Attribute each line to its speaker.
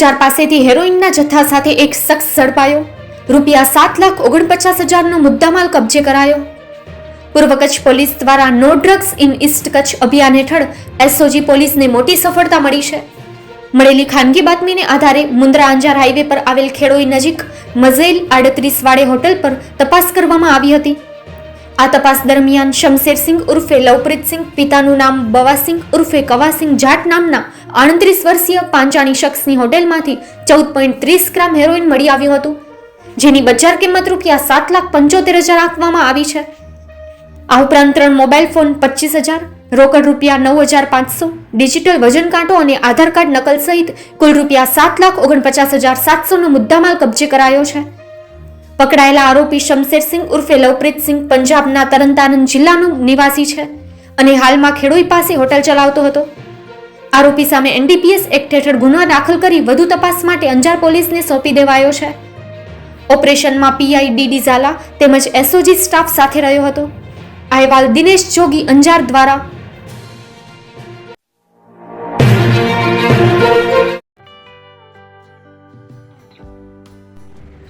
Speaker 1: અંજાર પાસેથી હેરોઇનના જથ્થા સાથે એક શખ્સ ઝડપાયો. રૂપિયા સાત લાખ ઓગણપચાસ હજારનો મુદ્દામાલ કબજે કરાયો. પૂર્વ કચ્છ પોલીસ દ્વારા no drugs in east Kutch અભિયાન હેઠળ એસઓજી પોલીસને મોટી સફળતા મળી છે. મળેલી ખાનગી બાતમીને આધારે મુન્દ્રા અંજાર હાઈવે પર આવેલ ખેડોઈ નજીક મઝેલ આડત્રીસ વાડે હોટલ પર તપાસ કરવામાં આવી હતી. આ તપાસ દરમિયાન શમશેરસિંહ ઉર્ફે લવપ્રીતસિંહ પિતાનું નામ બવાસિંહ ઉર્ફે કવાસિંહ જાટ નામના આડત્રીસ વર્ષીય પાંચાણી શખ્સની હોટેલમાંથી ચૌદ પોઈન્ટ ત્રીસ ગ્રામ હેરોઇન મળી આવ્યું હતું, જેની બજાર કિંમત રૂપિયા સાત લાખ પંચોતેર હજાર આપવામાં આવી છે. આ ઉપરાંત ત્રણ મોબાઈલ ફોન પચીસ હજાર, રોકડ રૂપિયા નવ હજાર પાંચસો, ડિજિટલ વજન કાંટો અને આધાર કાર્ડ નકલ સહિત કુલ રૂપિયા સાત લાખ ઓગણપચાસ હજાર સાતસોનો મુદ્દામાલ કબજે કરાયો છે. પકડાયેલા આરોપી શમશેરસિંહ ઉર્ફે લવપ્રીતસિંહ પંજાબના તરનતારન જિલ્લાનો નિવાસી છે અને હાલમાં ખેડોઈ પાસે હોટલ ચલાવતો હતો. આરોપી સામે એનડીપીએસ એક્ટ હેઠળ ગુનો દાખલ કરી વધુ તપાસ માટે અંજાર પોલીસને સોંપી દેવાયો છે. ઓપરેશનમાં પીઆઈ ડીડી ઝાલા તેમજ એસઓજી સ્ટાફ સાથે રહ્યો હતો. અહેવાલ દિનેશ જોગી, અંજાર દ્વારા.